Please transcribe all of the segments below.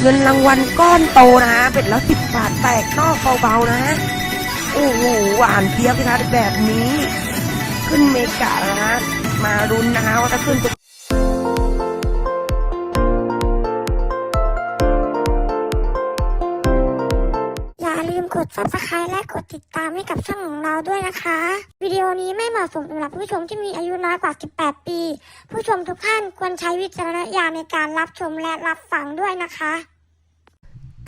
เงินรางวัลก้อนโตนะฮะเป็ดละสิบบาทแตกนอกเบาๆนะโอ้โหหวานเทียบนะคะแบบนี้ ขึ้นเมกะนะฮะมารุนนะคะว่าจะขึ้น ด subscribe และกดติดตามให้กับช่องของเราด้วยนะคะ วิดีโอนี้ไม่เหมาะสมสำหรับผู้ชมที่มีอายุน้อยกว่า 18 ปี ผู้ชมทุกท่านควรใช้วิจารณญาณในการรับชมและรับฟังด้วยนะคะ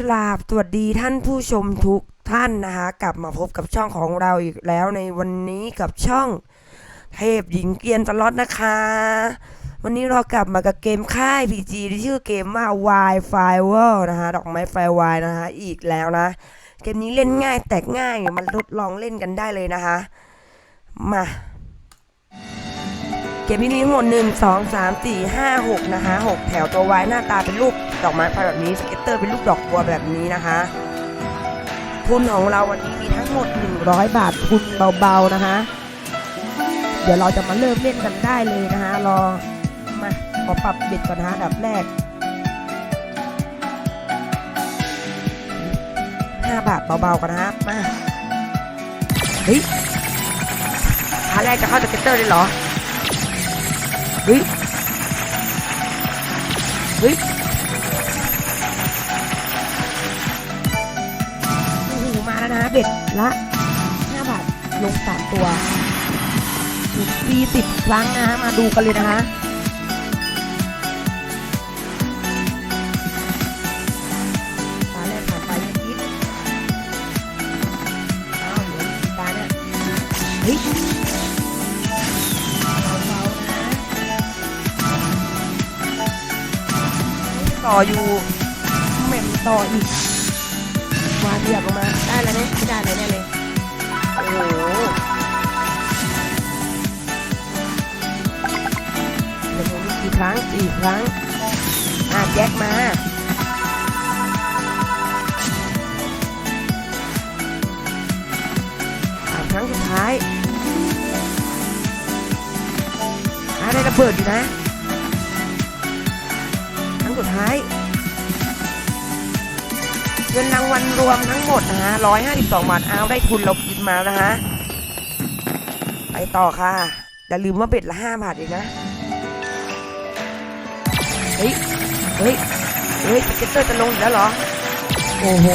กราบสวัสดีท่านผู้ชมทุกท่านนะคะกลับมาพบกับช่องของเราอีกแล้วในวันนี้กับช่องเทพหญิงเกรียนตลอดนะคะ วันนี้เรากลับมากับเกมค่าย PG ที่ชื่อเกมว่า Wi Fi World นะคะดอกไม้ไฟวายนะคะอีกแล้วนะ เกมนี้เล่นง่ายแตกง่ายมันทดลองเล่นกันได้เลยนะคะ มา เกมนี้ทั้งหมดหนึ่งสองสามสี่ห้าหกนะคะหกแถวตัววายหน้าตาเป็นรูปดอกไม้ไฟแบบนี้สเก็ตเตอร์เป็นรูปดอกบัวแบบนี้นะคะทุนของเราวันนี้มีทั้งหมด 100 บาททุนเบาๆนะคะ เดี๋ยวเราจะมาเริ่มเล่นกันได้เลยนะคะรอมาขอปรับเบ็ดก่อนนะคะอันดับแรก 5 บาทเบาๆกันนะครับมาเฮ้ยท่าแรกจะเข้าสเก็ตเตอร์เลยเหรอเฮ้ยเฮ้ยโอ้โหมาแล้วนะเบ็ดละ5บาทลงสามตัวถูกฟรีสิบครั้งนะมาดูกันเลยนะคะ ต่ออยู่แม่มต่ออีกวาดเหยียบลงมาได้แล้วเนี่ยไม่ได้เลยแน่เลยโอ้โหเดี๋ยวผมมีกี่ครั้งสี่ครั้งอะแจ็คมาสามครั้งสุดท้ายอะได้ระเบิดอยู่นะ สุดท้าย เงินรางวัลรวมทั้งหมดนะฮะร้อยห้าสิบสองบาทเอาได้ทุนเรากินมานะฮะ ไปต่อค่ะ อย่าลืมว่าเบ็ดละห้าบาทเองนะ เฮ้ย เฮ้ย เฮ้ยเก็ตเตอร์จะลงอีกแล้วเหรอ โอ้โห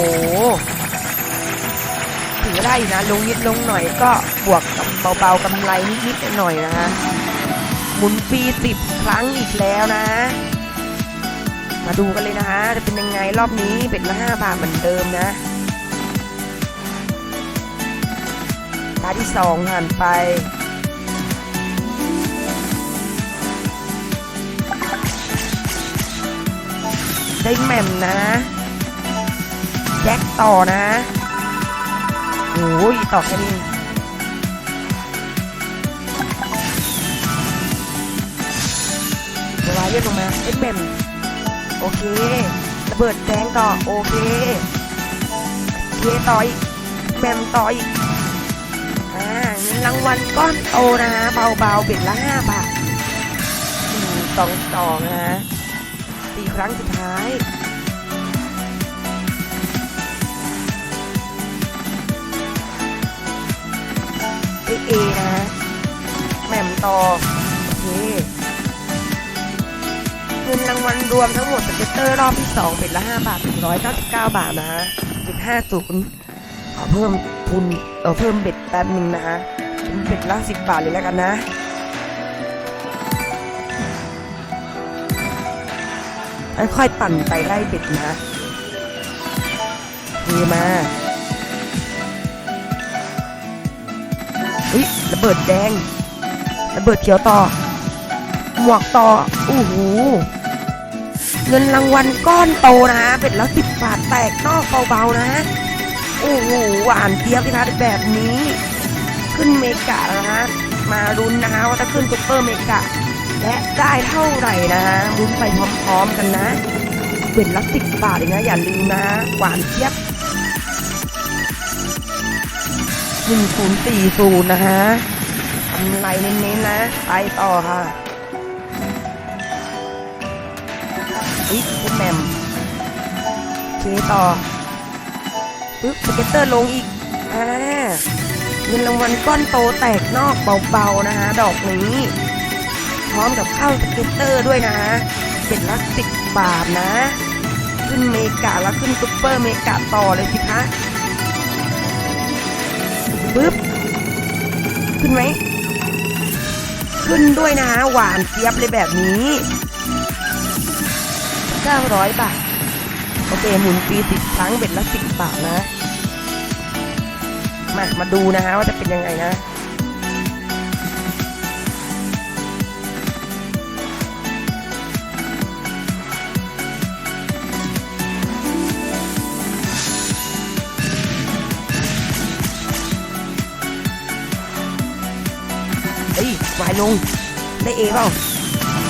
ถือได้นะลงนิดลงหน่อยก็บวกกับเบาๆกำไรนิดๆหน่อยๆนะฮะหมุนฟรีสิบครั้งอีกแล้วนะ มาดูกันเลยนะฮะ จะเป็นยังไงรอบนี้เป็นละห้าบาทเหมือนเดิมนะตาที่สองผ่านไปได้แหม่มนะ แจ็คต่อนะโอ้ยต่อแค่นี้เดี๋ยววายเรียกลงมาได้แหม่ม โอเคระเบิดแดงต่อโอเคเคต่ออีกแบมต่ออีกอ่าเงินรางวัลก้อนโตนะฮะเบาๆเบ็ดละห้าบาทหนึ่สองสองนะฮะสี่ครั้งสุดท้ายเอเอนะฮะแหม่มต่อ เงินรางวัลรวมทั้งหมดสเก็ตเตอร์รอบที่2เป็นละ5บาท199บาทนะฮะจุด50ขอเพิ่มทุนเออเพิ่มเบ็ดแป๊บนึงนะฮะเป็นเบ็ดละ10บาทเลยแล้วกันนะค่อยๆปั่นไปไล่เบ็ดนะดีมาเฮ้ยระเบิดแดงระเบิดเขียวต่อ หมวกต่อโอ้โห เงินรางวัลก้อนโตนะเป็นละสิบบาทแตกนอกเบาๆนะ โอ้โหหวานเทียบนะคะแบบนี้ ขึ้นเมกะนะฮะมารุนนะคะว่าจะขึ้นซุปเปอร์เมกะ และได้เท่าไหร่นะฮะรุนไปพร้อมๆกันนะเป็นละสิบบาทเองนะอย่าลืมนะหวานเทียบหนึ่งศูนย์สี่ศูนย์นะฮะกำไรเน้นๆนะ ไปต่อค่ะ อีกคุณแหมมต่อปึ๊บสเก็ตเตอร์ลงอีกอ่าเงินรางวัลก้อนโตแตกนอกเบาๆนะฮะดอกนี้ พร้อมกับเข้าสเก็ตเตอร์ด้วยนะฮะเป็นละสิบบาทนะ ขึ้นเมกะแล้วขึ้นซุปเปอร์เมกะต่อเลยสิคะปึ๊บขึ้นไหมขึ้นด้วยนะฮะหวานเจี๊ยบเลยแบบนี้ 900 บาท โอเค หมุนฟรีสิบครั้งเบ็ดละสิบบาทนะ มา มาดูนะฮะว่าจะเป็นยังไงนะเฮ้ยวายลง ได้เอเปล่า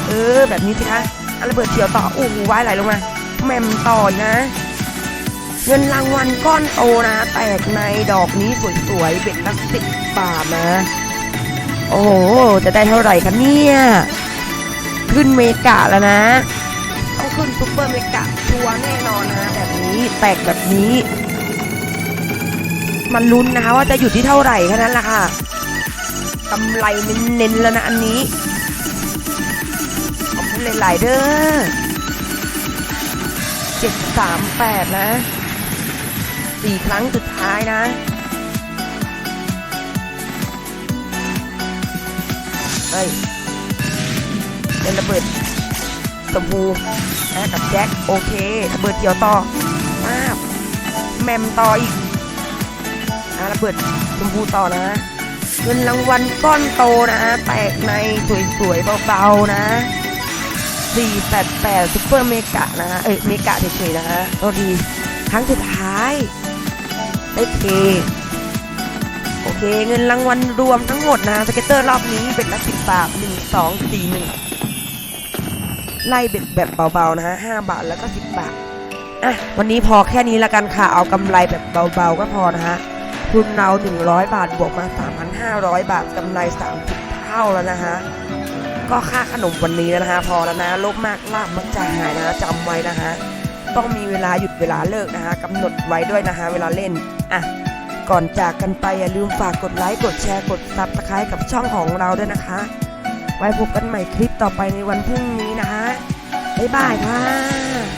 เออ แบบนี้สิคะ ระเบิดเฉียวต่อโอ้โหวายไหลลงมาแมมต่อนะ เงินรางวัลก้อนโตนะ แตกในดอกนี้สวยๆ เป็นละสิบบาทนะ โอ้โห จะได้เท่าไหร่คะเนี่ย ขึ้นเมกะแล้วนะ ต้องขึ้นซุปเปอร์เมกะชัวแน่นอนนะ แบบนี้แตกแบบนี้ มันลุ้นนะคะว่าจะอยู่ที่เท่าไหร่แค่นั้นแหละค่ะกำไรเน้นๆแล้วนะอันนี้ หลาย ๆ เด้อเจ็ดสามแปดนะสี่ครั้งสุดท้ายนะเฮ้ยเป็นระเบิดชมพูนะกับแจ็คโอเคระเบิดเขียวต่อมาแมมต่ออีกอะระเบิดชมพูต่อนะเงินรางวัลก้อนโตนะแตกในสวยๆเบาๆนะ 488ซุปเปอร์เมกะนะฮะ เอ้ยเมกะเฉยๆนะฮะก็ดีครั้งสุดท้ายได้เค โอเค เงินรางวัลรวมทั้งหมดนะสเก็ตเตอร์รอบนี้เป็นละสิบบาทหนึ่งสองสี่หนึ่งไล่เบ็ดแบบเบาๆนะฮะห้าบาทแล้วก็สิบบาท อะ วันนี้พอแค่นี้ละกันค่ะ เอากำไรแบบเบาๆก็พอนะฮะทุนเรา 100 บาทบวกมา 3,500 บาทกำไร 30 เท่าแล้วนะฮะ ก็ค่าขนมวันนี้แล้วนะฮะพอแล้วนะลบมากลาบมักจะหายนะฮะจำไว้นะฮะต้องมีเวลาหยุดเวลาเลิกนะฮะกำหนดไว้ด้วยนะฮะเวลาเล่นอะก่อนจากกันไปอย่าลืมฝากกดไลค์กดแชร์กดซับสไครต์กับช่องของเราด้วยนะคะ ไว้พบกันใหม่คลิปต่อไปในวันพรุ่งนี้นะฮะบ๊ายบายค่ะ